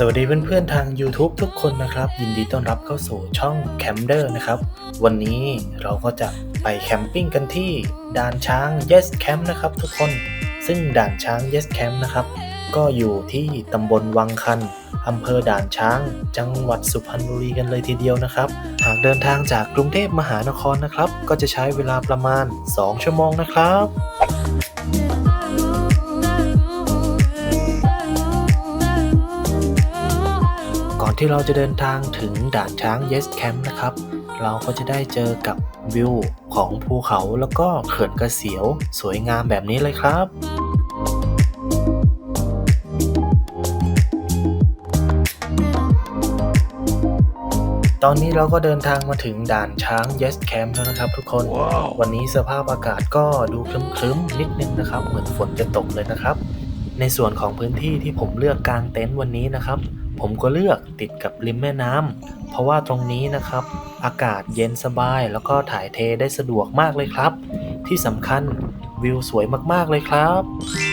สวัสดีเพื่อนๆทาง YouTube ทุกคนนะครับ ยินดีต้อนรับเข้าสู่ช่อง c a m d e r นะครับ วันนี้เราก็จะไปแคมปิ้งกันที่ด่านช้าง Yes Camp นะครับทุกคน ซึ่งด่านช้าง Yes Camp นะครับ ก็อยู่ที่ตำบลวังคันอำเภอด่านช้าง จังหวัดสุพรรณบุรีกันเลยทีเดียวนะครับ หากเดินทางจากกรุงเทพมหานครนะครับ ก็จะใช้เวลาประมาณ 2 ชั่วโมงนะครับ ที่เราจะเดินทางถึงด่านช้าง Yes Camp นะครับ เราก็จะได้เจอกับวิวของภูเขาแล้วก็เขื่อนกระเสียวสวยงามแบบนี้เลยครับตอนนี้เราก็เดินทางมาถึงด่านช้าง Yes Camp แล้วนะครับทุกคนวันนี้สภาพอากาศก็ดูครึ้มๆนิดนึงนะครับ เหมือนฝนจะตกเลยนะครับ ในส่วนของพื้นที่ที่ผมเลือกกางเต็นท์วันนี้นะครับ ผมก็เลือกติดกับริมแม่น้ำเพราะว่าตรงนี้นะครับ อากาศเย็นสบายแล้วก็ถ่ายเทได้สะดวกมากเลยครับ ที่สำคัญวิวสวยมากๆเลยครับ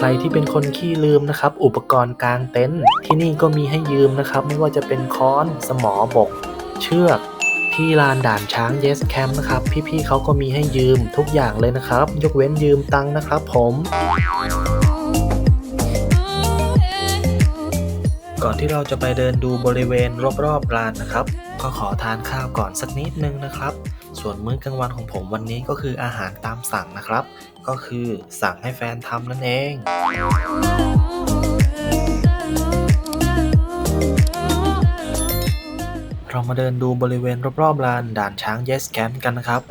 ใครที่เป็นคนขี้ลืมนะครับ อุปกรณ์กางเต็นท์ที่นี่ก็มีให้ยืมนะครับ ไม่ว่าจะเป็นค้อน สมอบก เชือก ที่ลานด่านช้าง Yes Camp นะครับ พี่ๆเขาก็มีให้ยืมทุกอย่างเลยนะครับ ยกเว้นยืมตังค์นะครับผมก่อนที่เราจะไปเดินดูบริเวณรอบๆลานนะครับ ก็ขอทานข้าวก่อนสักนิดนึงนะครับ ส่วนมื้อกลางวันของผมวันนี้ก็คืออาหารตามสั่งนะครับ ก็คือสั่งให้แฟนทำนั่นเองเรามาเดินดูบริเวณรอบๆลานด่านช้าง Yes Camp กันนะครับ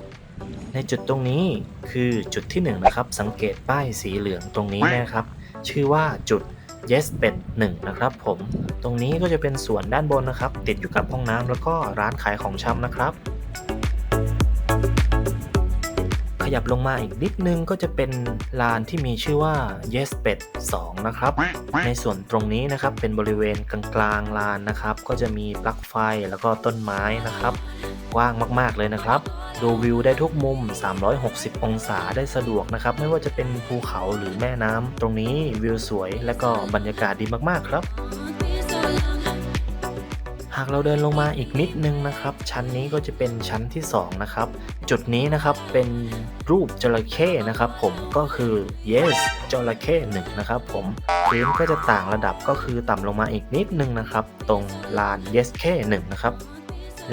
ในจุดตรงนี้คือจุดที่1นงนะครับ สังเกตป้ายสีเหลืองตรงนี้นะครับ ชื่อว่าจุด Yes เป็ด1นะครับผม ตรงนี้ก็จะเป็นส่วนด้านบนนะครับ ติดอยู่กับห้องน้ำแล้วก็ร้านขายของชำนะครับ ขยับลงมาอีกนิดนึงก็จะเป็นลานที่มีชื่อว่า Yes เป็ด2นะครับ ในส่วนตรงนี้นะครับเป็นบริเวณกลางๆลานนะครับ ก็จะมีปลั๊กไฟแล้วก็ต้นไม้นะครับ กว้างมากๆเลยนะครับ ดูวิวได้ทุกมุม 360 องศาได้สะดวกนะครับ ไม่ว่าจะเป็นภูเขาหรือแม่น้ำตรงนี้วิวสวยและก็บรรยากาศดีมากๆครับ หากเราเดินลงมาอีกนิดนึงนะครับ ชั้นนี้ก็จะเป็นชั้นที่ 2 นะครับ จุดนี้นะครับเป็นรูปจระเข้นะครับ ผมก็คือ yes จระเข้หนึ่งนะครับ ผมพื้นก็จะต่างระดับก็คือต่ำลงมาอีกนิดนึงนะครับ ตรงลาน yes แค่หนึ่งนะครับ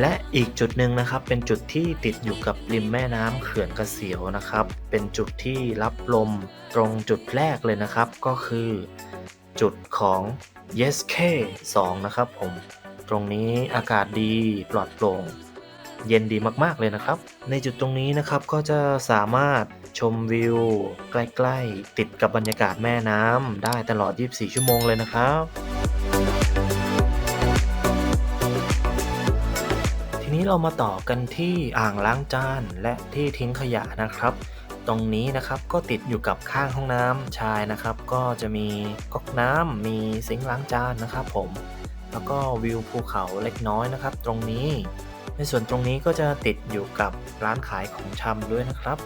และอีกจุดหนึ่งนะครับเป็นจุดที่ติดอยู่กับริมแม่น้ำเขื่อนกระเสียวนะครับ เป็นจุดที่รับลมตรงจุดแรกเลยนะครับ ก็คือ จุดของ yes K 2 นะครับผม ตรงนี้อากาศดีปลอดโปร่ง เย็นดีมากๆเลยนะครับ ในจุดตรงนี้นะครับก็จะสามารถชมวิว ใกล้ๆ ติดกับบรรยากาศแม่น้ำได้ตลอด 24 ชั่วโมงเลยนะครับทีนี้เรามาต่อกันที่อ่างล้างจานและที่ทิ้งขยะนะครับ ตรงนี้นะครับก็ติดอยู่กับข้างห้องน้ำชายนะครับ ก็จะมีก๊อกน้ำมีซิงค์ล้างจานนะครับ ผม แล้วก็วิวภูเขาเล็กน้อยนะครับ ตรงนี้ ในส่วนตรงนี้ก็จะติดอยู่กับร้านขายของชำด้วยนะครับ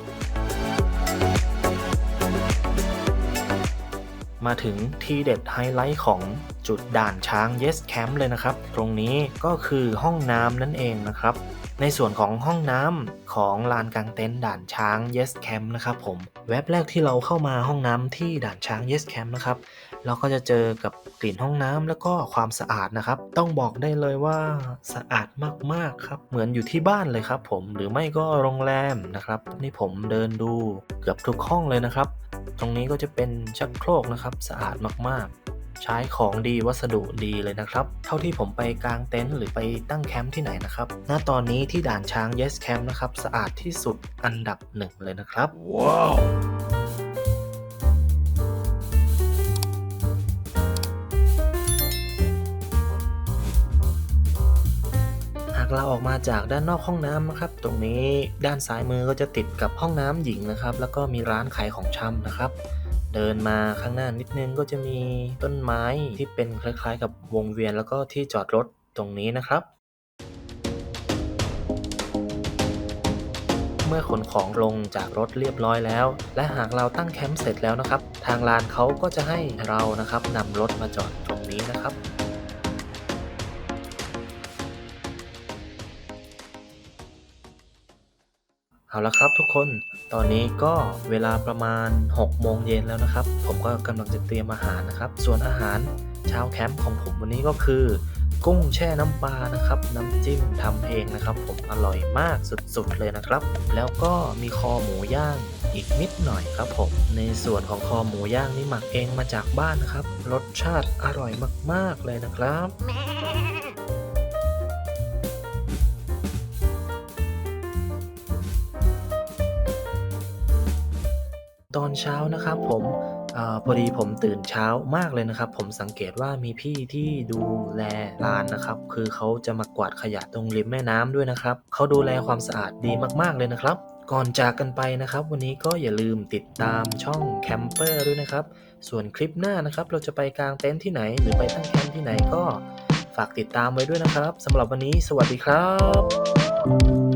มาถึงทีเด็ดไฮไลท์ของจุดด่านช้าง Yes Camp เลยนะครับ ตรงนี้ก็คือห้องน้ำนั่นเองนะครับ ในส่วนของห้องน้ำของลานกลางเต็นท์ด่านช้าง Yes Camp นะครับผม แว็บแรกที่เราเข้ามาห้องน้ำที่ด่านช้าง Yes Camp นะครับ เราก็จะเจอกับกลิ่นห้องน้ำแล้วก็ความสะอาดนะครับ ต้องบอกได้เลยว่าสะอาดมากๆครับ เหมือนอยู่ที่บ้านเลยครับผมหรือไม่ก็โรงแรมนะครับ นี่ผมเดินดูเกือบทุกห้องเลยนะครับ ตรงนี้ก็จะเป็นชักโครกนะครับ สะอาดมากๆใช้ของดีวัสดุดีเลยนะครับ เท่าที่ผมไปกางเต็นท์หรือไปตั้งแคมป์ที่ไหนนะครับ ณ ตอนนี้ที่ด่านช้าง Yes Camp นะครับ สะอาดที่สุดอันดับหนึ่งเลยนะครับ ว้าวากเราออกมาจากด้านนอกห้องน้ำนะครับ ตรงนี้ด้านซ้ายมือก็จะติดกับห้องน้ำหญิงนะครับ แล้วก็มีร้านขายของชำนะครับ เดินมาข้างหน้านิดนึงก็จะมีต้นไม้ที่เป็นคล้ายๆ กับวงเวียนแล้วก็ที่จอดรถตรงนี้นะครับ เมื่อขนของลงจากรถเรียบร้อยแล้ว และหากเราตั้งแคมป์เสร็จแล้วนะครับ ทางลานเขาก็จะให้เรานะครับนำรถมาจอดตรงนี้นะครับ เอาละครับทุกคน ตอนนี้ก็เวลาประมาณ 6 โมงเย็นแล้วนะครับ ผมก็กำลังจะเตรียมอาหารนะครับ ส่วนอาหารเช้าแคมป์ของผมวันนี้ก็คือ กุ้งแช่น้ำปลานะครับ น้ำจิ้มทำเองนะครับ ผมอร่อยมากสุดๆเลยนะครับ แล้วก็มีคอหมูย่างอีกนิดหน่อยครับผม ในส่วนของคอหมูย่างนี่หมักเองมาจากบ้านนะครับ รสชาติอร่อยมากๆเลยนะครับ ตอนเช้านะครับผมอพอดีผมตื่นเช้ามากเลยนะครับ ผมสังเกตว่ามีพี่ที่ดูแลร้านนะครับ คือเขาจะมากวาดขยะตรงริมแม่น้ำด้วยนะครับเขาดูแลความสะอาดดีมากๆเลยนะครับ ก่อนจากกันไปนะครับ วันนี้ก็อย่าลืมติดตามช่องแคมเปอร์ด้วยนะครับ ส่วนคลิปหน้านะครับ เราจะไปกางเต็นท์ที่ไหน หรือไปตั้งแคมป์ที่ไหนก็ฝากติดตามไว้ด้วยนะครับสำหรับวันนี้ สวัสดีครับ